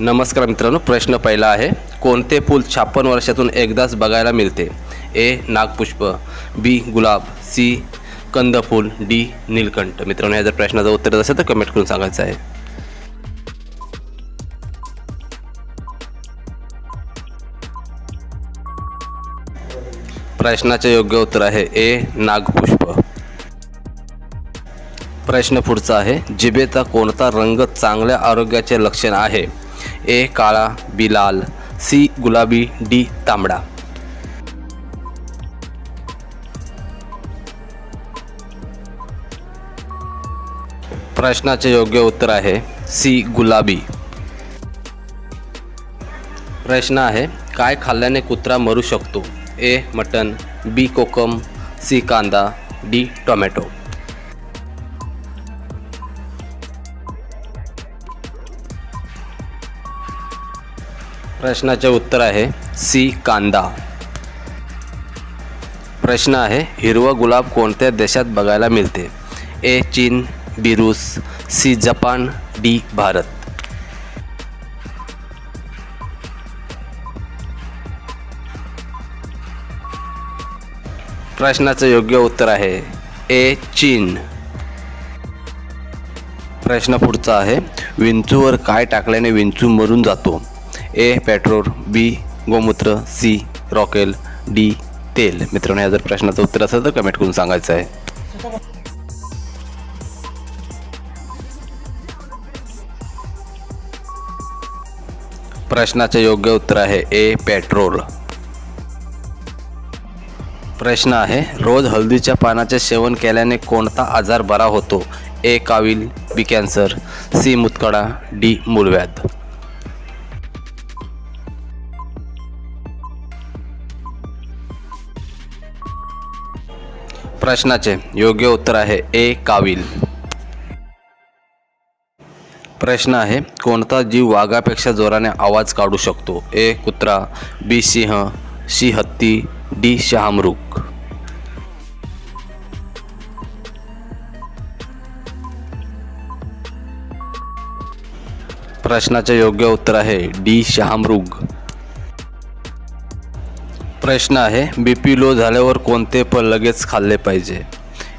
नमस्कार मित्रांनो प्रश्न पहिला आहे कोणते फूल छप्पन वर्षातून एकदाच बघायला मिळते? ए नागपुष्प बी गुलाब सी कंदफूल डी नीलकंठ. मित्रांनो या जर प्रश्नाचं उत्तर असेल तर कमेंट करून सांगायचं आहे. प्रश्नाचे योग्य उत्तर आहे ए नागपुष्प. प्रश्न पुढचा आहे जिबेचा कोणता रंग चांगल्या आरोग्याचे लक्षण आहे? ए काळा बी लाल सी गुलाबी डी तांबडा. प्रश्नाचे योग्य उत्तर आहे सी गुलाबी. प्रश्न आहे काय खाल्ल्याने कुत्रा मरू शकतो? ए मटन बी कोकम सी कांदा डी टोमॅटो. प्रश्नाचे उत्तर आहे सी कांदा. प्रश्न आहे हिरवं गुलाब कोणत्या देशात बघायला मिळते? ए चीन बी रूस सी जपान डी भारत. प्रश्नाचं योग्य उत्तर आहे ए चीन. प्रश्न पुढचा आहे विंचूवर काय टाकल्याने विंचू मरून जातो? ए पेट्रोल बी गोमूत्र सी रॉकेल डी तेल. मित्रांनो या जर प्रश्नाचं उत्तर असेल तर कमेंट करून सांगायचं आहे. प्रश्नाचे योग्य उत्तर आहे ए पेट्रोल. प्रश्न आहे रोज हळदीच्या पानाचे सेवन केल्याने कोणता आजार बरा होतो? ए काविल बी कॅन्सर सी मुतकडा डी मूळव्याध प्रश्नाचे योग्य उत्तर आहे ए काविल. प्रश्न आहे कोणता जीव वाघापेक्षा जोराने आवाज काढू शकतो? ए कुत्रा बी सिंह सी हत्ती डी शहामृग. प्रश्नाचे योग्य उत्तर आहे डी शहामृग. प्रश्न आहे बी पी लो झाल्यावर कोणते फळ लगेच खाल्ले पाहिजे?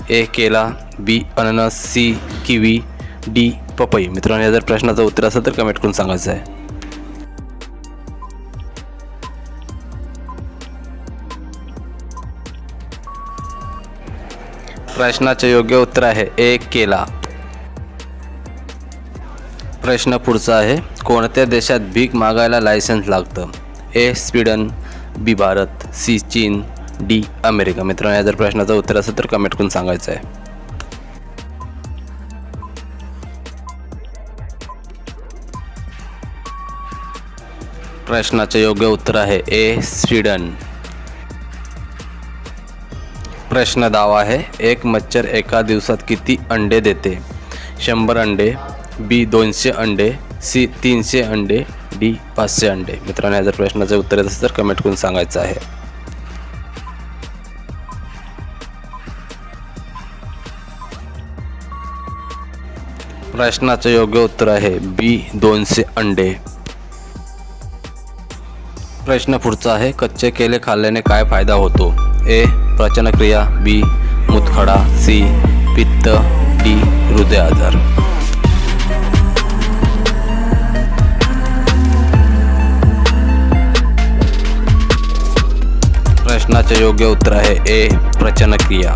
ए केला बी अननस सी किवी डी पपई. मित्रांनो या जर प्रश्नाचं उत्तर असेल तर कमेंट करून सांगायचं आहे. प्रश्नाचे योग्य उत्तर आहे ए केला. प्रश्न पुढचा आहे कोणत्या देशात भीक मागायला लायसन्स लागतं? A Sweden B Bharat C चीन डी अमेरिका. मित्रांनो या जर प्रश्नाचं उत्तर असेल तर कमेंट करून सांगायचं आहे प्रश्नाचे योग्य उत्तर आहे ए स्वीडन. प्रश्न दावा आहे एक मच्छर एका दिवसात किती अंडे देते? शंभर अंडे बी दोनशे अंडे सी तीनशे अंडे डी पाचशे अंडे. मित्रांनो या जर प्रश्नाचं उत्तर येत असेल तर कमेंट करून सांगायचं आहे. प्रश्नाचं योग्य उत्तर आहे बी दोनशे अंडे. प्रश्न पुढचा आहे कच्चे केले खाल्ल्याने काय फायदा होतो? ए प्रचनक्रिया बी मुतखडा सी पित्त डी हृदय आजार योग्य उत्तर आहे ए प्रचनक्रिया